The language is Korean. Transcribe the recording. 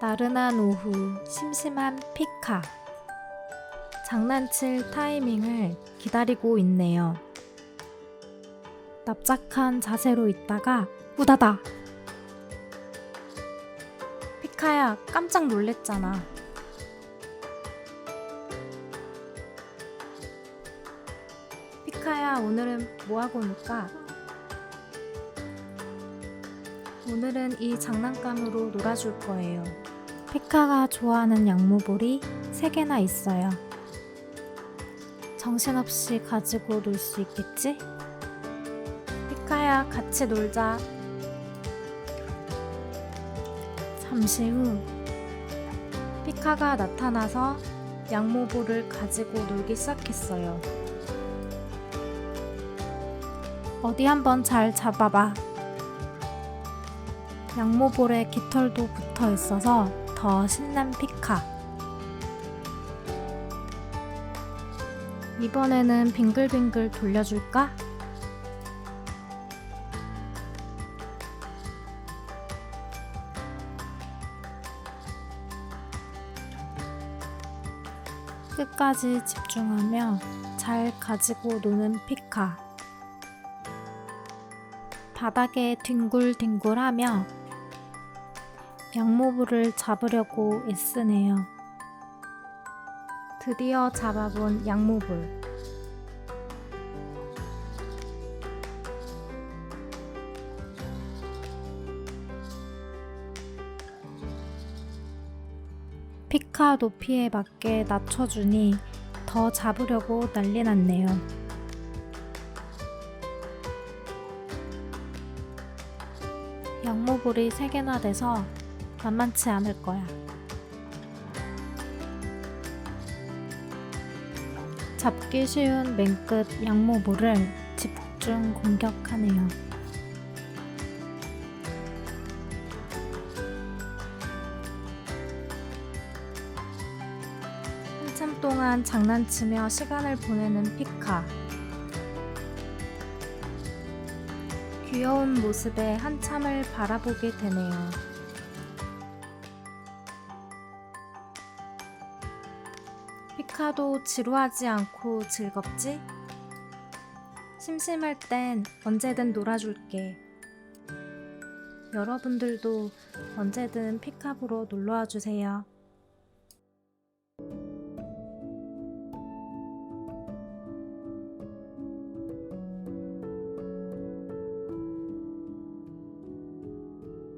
나른한 오후 심심한 피카 장난칠 타이밍을 기다리고 있네요. 납작한 자세로 있다가 우다다 피카야 깜짝 놀랬잖아. 피카야 오늘은 뭐 하고 놀까? 오늘은 이 장난감으로 놀아줄 거예요. 피카가 좋아하는 양모볼이 3개나 있어요. 정신없이 가지고 놀 수 있겠지? 피카야, 같이 놀자. 잠시 후, 피카가 나타나서 양모볼을 가지고 놀기 시작했어요. 어디 한번 잘 잡아봐. 양모볼에 깃털도 붙어 있어서 더 신난 피카. 이번에는 빙글빙글 돌려줄까? 끝까지 집중하며 잘 가지고 노는 피카. 바닥에 뒹굴뒹굴하며 양모부를 잡으려고 애쓰네요. 드디어 잡아본 양모불. 피카 높이에 맞게 낮춰주니 더 잡으려고 난리 났네요. 양모볼이 3개나 돼서 만만치 않을 거야. 잡기 쉬운 맨 끝 양모볼을 집중 공격하네요. 한참 동안 장난치며 시간을 보내는 피카. 귀여운 모습에 한참을 바라보게 되네요. 피카도 지루하지 않고 즐겁지? 심심할 땐 언제든 놀아줄게. 여러분들도 언제든 피카보러 놀러와 주세요.